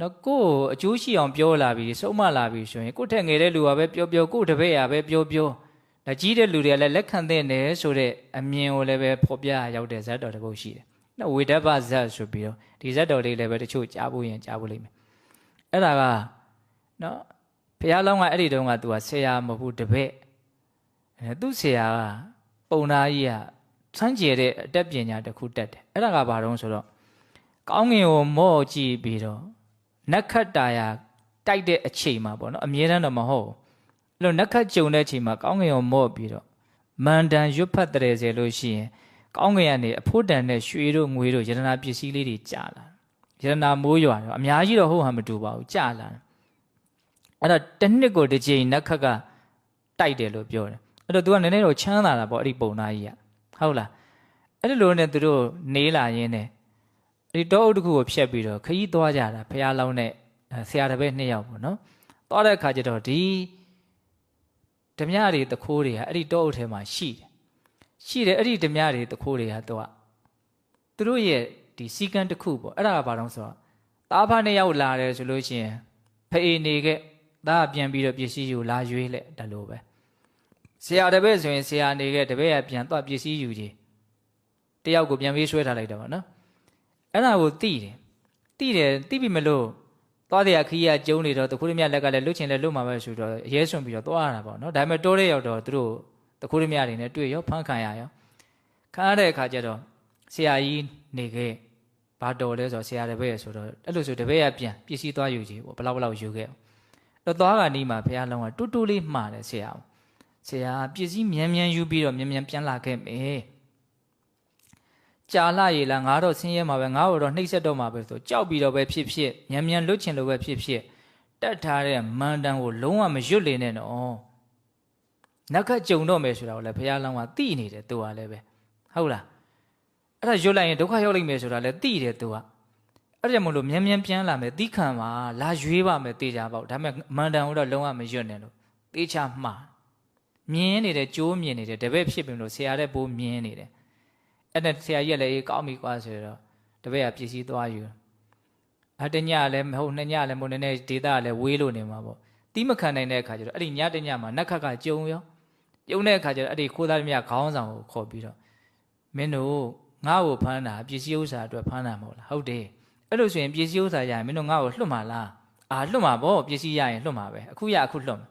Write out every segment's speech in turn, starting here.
နော်ကိုယ့်ကိုအကျိုးရှိအောင်ပြောလာပြီးဆုံးမလာပြီးဆိုရင်ကိုယ့်ထက်ငယ်တဲ့လူကပဲပြောပြောကိုယ့်တပည့်ရပဲပြောပြောဒါကြီးတဲ့လူတွေကလည်းလက်ခံတဲ့နယ်ဆိုတဲ့အမြင်ကိုလည်းပဲဖော်ပြရောက်တဲ့ဇတ်တော်တစ်ပုဒ်ရှိတယ်နော်ဝေဒဘဇတ်ဆိုပြီးတော့ဒီဇတ်တော်လေးလည်းပဲတချို့ကြားဖို့ရင်ကြားဖို့လိမ့်မယ်အဲ့ဒါကနော်ဘုရားလောင်းကအဲ့ဒီတုန်းကသူကဆရာမဟုတ်ဘူးတပည့်အဲသူ့ဆရာကပုံသားကြီးကစမ်းကြဲတဲ့အတတ်ပညာတစ်ခုတက်တယ်အဲ့ဒါကဘာတုံးဆိုတော့ကောင်းငင်ကိုမော့ကြည့်ပြီးတော့ နက်ခတ်တာယာတိုက်တဲ့အချိန်မှာပေါ့နော်အမြဲတမ်းတော့မဟုတ်ဘူးအဲ့လိုနက်ခတ်ကြုံတဲ့အချိန်မှာကောင်းကင်ကိုမော့ပြီးတော့မန်တန်ရွတ်ဖတ်တဲ့စေလို့ရှိရင်ကောင်းကင်ကနေအဖို့တန်နဲ့ရွှေတို့ငွေတို့ယတနာပစ္စည်းလေးတွေကြာလာယတနာမိုးရွာတော့အများကြီးတော့ဟုတ်ဟန်မတူပါဘူးကြာလာအဲ့တော့တစ်နှစ်ကိုတစ်ချိန်နက်ခတ်ကတိုက်တယ်လို့ပြောတယ်အဲ့တော့ तू ကနည်းနည်းတော့ချမ်းသာတာပေါ့အဲ့ဒီပုံသားကြီးကဟုတ်လားအဲ့ဒီလိုနဲ့သူတို့နေလာရင်းနဲ့ ဒီတောအုပ်တစ်ခုကိုဖျက်ပြီးတော့ခရီးသွားကြတာဖះလောင်းနဲ့အဲဆရာတစ်ပည့်နှစ်ယောက်ပေါ့နော်သွားတဲ့အခါကျတော့ဒီဓမြတွေတခိုးတွေကအဲ့ဒီတောအုပ်ထဲမှာရှိတယ်ရှိတယ်အဲ့ဒီဓမြတွေတခိုးတွေကတော့သူတို့ရဲ့ဒီစီကံတစ်ခုပေါ့အဲ့ဒါကဘာလို့ဆိုတော့တားဖာနှစ်ယောက်လာတယ်ဆိုလို့ရှိရင်ဖေးနေခဲ့ဒါကပြန်ပြီးတော့ပစ္စည်းယူလာရွေးလက်ဒါလိုပဲဆရာတစ်ပည့်ဆိုရင်ဆရာနေခဲ့တစ်ပည့်ကပြန်သွားပစ္စည်းယူကြီးတယောက်ကိုပြန်ပြီးဆွဲထားလိုက်တယ်ပေါ့နော် အဲ့ဒါကိုတိတယ်တိတယ်တိပြီမလို့သွားတဲ့အခီးကကျုံနေတော့တခုရမြလက်ကလည်းလွတ်ချင်လဲလွတ်မှာပဲဆိုတော့အရေးဆွန်ပြီးတော့သွားရတာပေါ့နော်ဒါပေမဲ့တိုးတဲ့ရောက်တော့သူတို့တခုရမြတွေနဲ့တွေ့ရောဖမ်းခံရရောခံရတဲ့အခါကျတော့ဆရာကြီးနေခဲ့ဘာတော်လဲဆိုတော့ဆရာတပည့်ရဆိုတော့အဲ့လိုဆိုတပည့်ရပြန်ပစ္စည်းသွားယူကြည့်ပေါ့ဘလောက်ဘလောက်ယူခဲ့တော့သွားကနီးမှာဘုရားလုံးကတူတူလေးမှားတယ်ဆရာဆရာပစ္စည်းမြန်မြန်ယူပြီးတော့မြန်မြန်ပြန်လာခဲ့မယ် ကြာလာရေလားငါတော့ဆင်းရဲမှာပဲငါ့ကိုတော့နှိပ်စက်တော့မှာပဲဆိုကြောက်ပြီးတော့ပဲဖြစ်ဖြစ်မြန်မြန်လွတ်ချင်လို့ပဲဖြစ်ဖြစ်တက်ထားတဲ့မန်တန်ကိုလုံးဝမရွတ်လေနဲ့နော်နက်ခတ်ကြုံတော့မယ်ဆိုတာကိုလည်းဘုရားလောင်းကသိနေတယ်သူကလည်းပဲဟုတ်လားအဲ့ဒါရွတ်လိုက်ရင်ဒုက္ခရောက်လိမ့်မယ်ဆိုတာလည်းသိတယ်သူကအဲ့ဒါကြောင့်မလို့မြန်မြန်ပြန်လာမယ်သီးခံပါလာရွေးပါမယ်တေချာပေါ့ဒါပေမဲ့မန်တန်ကိုတော့လုံးဝမရွတ်နဲ့လို့တေချာမှားမြင်းနေတယ်ကြိုးမြင်နေတယ်တပည့်ဖြစ်ပြီလို့ဆရာတဲ့ပိုးမြင်နေတယ် အဲ့နဲ့ဆရာကြီးကလည်းအေးကောင်းပြီကွာဆိုတော့တပည့်ကပစ္စည်းသွားယူအတညလည်းမဟုတ်နှစ်ညလည်းမဟုတ်နည်းနည်းဒေတာလည်းဝေးလို့နေမှာပေါ့တီးမခံနိုင်တဲ့အခါကျတော့အဲ့ဒီညတညမှာနက်ခတ်ကကြုံရောကြုံတဲ့အခါကျတော့အဲ့ဒီခိုးသားမြခေါင်းဆောင်ကိုခေါ်ပြီးတော့မင်းတို့ငါ့ကိုဖမ်းတာပစ္စည်းဥစ္စာအတွက်ဖမ်းတာမဟုတ်လားဟုတ်တယ်အဲ့လိုဆိုရင်ပစ္စည်းဥစ္စာရရင်မင်းတို့ငါ့ကိုလွတ်မှာလားအာလွတ်မှာပေါ့ပစ္စည်းရရင်လွတ်မှာပဲအခုရအခုလွတ်မှာ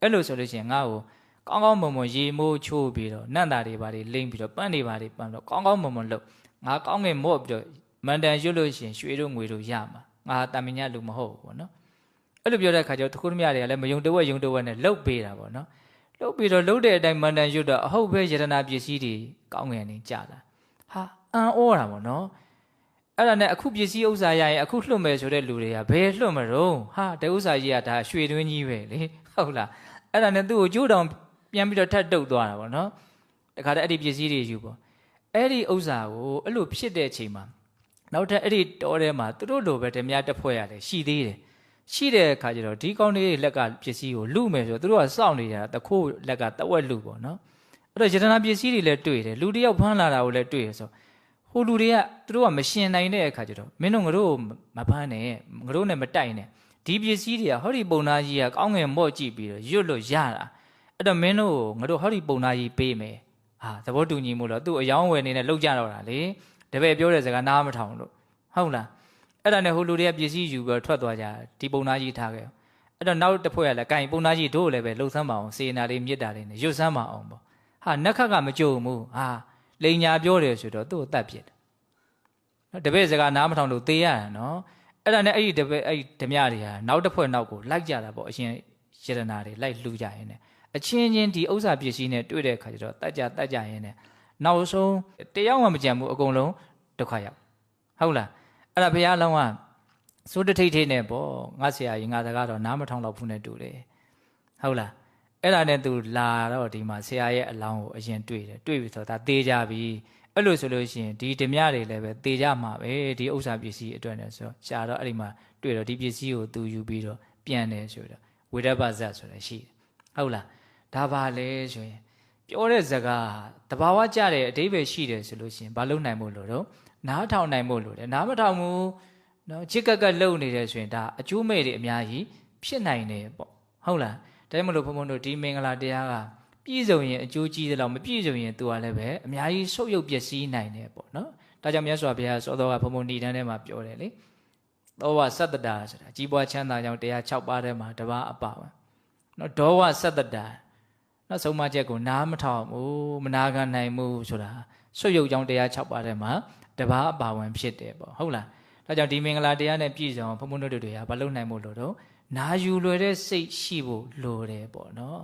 အဲ့လိုဆိုလို့ရှိရင်ငါ့ကို ကောင်းကောင်းမွန်မွန်ရေမိုးချိုးပြီးတော့နန့်တာတွေပါတွေလိမ့်ပြီးတော့ပန်းတွေပါတွေပန်းတော့ကောင်းကောင်းမွန်မွန်လုပ်ငါကောင်းငယ်မော့ပြီးတော့မန်တန်ရွတ်လို့ရှိရင်ရွှေတို့ငွေတို့ရမှာငါတာမညလူမဟုတ်ဘူးပေါ့နော်အဲ့လိုပြောတဲ့အခါကျတော့တခုတည်းမြတွေကလည်းမယုံတဝက်ယုံတဝက်နဲ့လှုပ်ပေးတာပေါ့နော်လှုပ်ပြီးတော့လှုပ်တဲ့အတိုင်းမန်တန်ရွတ်တော့အဟုတ်ပဲယတနာပစ္စည်းတွေကောင်းငယ်နေကြလာဟာအံ့ဩတာပေါ့နော်အဲ့ဒါနဲ့အခုပစ္စည်းဥစ္စာရရင်အခုလွတ်မယ်ဆိုတဲ့လူတွေကဘယ်လွတ်မလို့ဟာတဲ့ဥစ္စာကြီးကဒါရွှေတွင်းကြီးပဲလေဟုတ်လားအဲ့ဒါနဲ့သူ့ကိုကြိုးတောင် ပြန်ပြီးတော့ထပ်တုတ်သွားတာပေါ့နော်တခါတည်းအဲ့ဒီပစ္စည်းတွေယူပေါ့အဲ့ဒီဥစ္စာကိုအဲ့လိုဖြစ်တဲ့အချိန်မှာနောက်ထပ်အဲ့ဒီတောထဲမှာသူတို့လိုပဲဓမြတက်ဖွဲ့ရတယ်ရှိသေးတယ်ရှိတဲ့အခါကျတော့ဒီကောင်းလေးလက်ကပစ္စည်းကိုလူမယ်ဆိုတော့သူတို့ကစောင့်နေကြတာတခိုးလက်ကတဝက်လူပေါ့နော်အဲ့တော့ယတနာပစ္စည်းတွေလည်းတွေ့တယ်လူတစ်ယောက်ဖမ်းလာတာကိုလည်းတွေ့ရဆိုဟိုလူတွေကသူတို့ကမရှင်နိုင်တဲ့အခါကျတော့မင်းတို့ငါတို့မဖမ်းနဲ့ငါတို့နဲ့မတိုက်နဲ့ဒီပစ္စည်းတွေကဟောဒီပုံသားကြီးကကောင်းငယ်မော့ကြည့်ပြီးတော့ရွတ်လို့ရတာ အဲ့တော့မင်းတို့ငါတို့ဟောဒီပုံနာကြီးပေးမယ်ဟာသဘောတူညီမှုလို့သူ့အယောင်းဝယ်နေနဲ့လောက်ကြတော့တာလေတပည့်ပြောတဲ့စကားနားမထောင်လို့ဟုတ်လားအဲ့ဒါနဲ့ဟိုလူတွေကပစ္စည်းယူပြီးထွက်သွားကြဒီပုံနာကြီးထားခဲ့အဲ့တော့နောက်တစ်ဖွဲ့ကလည်းကင်ပုံနာကြီးတို့လည်းပဲလှုပ်ဆမ်းပါအောင်စေနာလေးမြစ်တာလေးနဲ့ရွတ်ဆမ်းပါအောင်ပေါ့ဟာနက်ခတ်ကမကြုံဘူးဟာလိန်ညာပြောတယ်ဆိုတော့သူ့ကိုတတ်ပြစ်တယ်နော်တပည့်စကားနားမထောင်လို့သေရတာနော်အဲ့ဒါနဲ့အဲ့ဒီတပည့်အဲ့ဒီဓမြတွေဟာနောက်တစ်ဖွဲ့နောက်ကိုလိုက်ကြတာပေါ့အရှင်ယရနာတွေလိုက်လှူကြရင် ਨੇ အချင်းချင်းဒီဥစ္စာပစ္စည်းနဲ့တွေ့တဲ့အခါကျတော့တတ်ကြတတ်ကြရင်းနဲ့နောက်ဆုံးတယောက်မှမကြံဘူးအကုန်လုံးဒုက္ခရောက်ဟုတ်လားအဲ့ဒါဘုရားလောင်းကစိုးတထိတ်ထိတ်နဲ့ပေါ့ငါဆရာကြီးငါစကားတော့နားမထောင်တော့ဘူးနဲ့တူတယ်ဟုတ်လားအဲ့ဒါနဲ့သူလာတော့ဒီမှာဆရာရဲ့အလောင်းကိုအရင်တွေ့တယ်တွေ့ပြီဆိုတော့ဒါသေးကြပြီအဲ့လိုဆိုလို့ရှိရင်ဒီဓမြတွေလည်းပဲသေကြမှာပဲဒီဥစ္စာပစ္စည်းအတွက်နဲ့ဆိုတော့ရှာတော့အဲ့ဒီမှာတွေ့တော့ဒီပစ္စည်းကိုသူယူပြီးတော့ပြန်တယ်ဆိုတော့ဝိရပဇတ်ဆိုတာရှိတယ်ဟုတ်လား ဒါပါလေဆိုရင်ပြောတဲ့ဇကားတဘာဝကြတဲ့အတိပ္ပယ်ရှိတယ်ဆိုလို့ရှိရင်ဘာလုပ်နိုင်မို့လို့တော့နားထောင်နိုင်မို့လို့တယ်နားမထောင်ဘူးနော်ချစ်ကက်ကက်လုံနေတယ်ဆိုရင်ဒါအကျိုးမဲ့တွေအများကြီးဖြစ်နိုင်တယ်ပေါ့ဟုတ်လားဒါကြောင့်မလို့ဘုံဘုံတို့ဒီမင်္ဂလာတရားကပြည့်စုံရင်အကျိုးကြီးသလောက်မပြည့်စုံရင်သူကလည်းပဲအများကြီးဆုပ်ယုပ်ပျက်စီးနိုင်တယ်ပေါ့နော်ဒါကြောင့်မြတ်စွာဘုရားစောတော်ကဘုံဘုံဏိဒန်းထဲမှာပြောတယ်လေသောဝသတ္တတာဆိုတာကြီးပွားချမ်းသာကြောင်းတရား6ပါးထဲမှာတပါးအပါဝင်နော်ဒေါဝသတ္တတာ နော်ဆုံးမချက်ကိုနားမထောင်ဘူးမနာခံနိုင်ဘူးဆိုတာဆုပ်ယုပ်ကြောင်းတရား6ပါးထဲမှာတပါးအပါဝင်ဖြစ်တယ်ပေါ့ဟုတ်လားဒါကြောင့်ဒီမင်္ဂလာတရားနဲ့ပြည့်စုံဘုံဘုံတို့တွေကဘာလို့နိုင်မို့လို့တော့နာယူလွယ်တဲ့စိတ်ရှိဖို့လိုတယ်ပေါ့နော်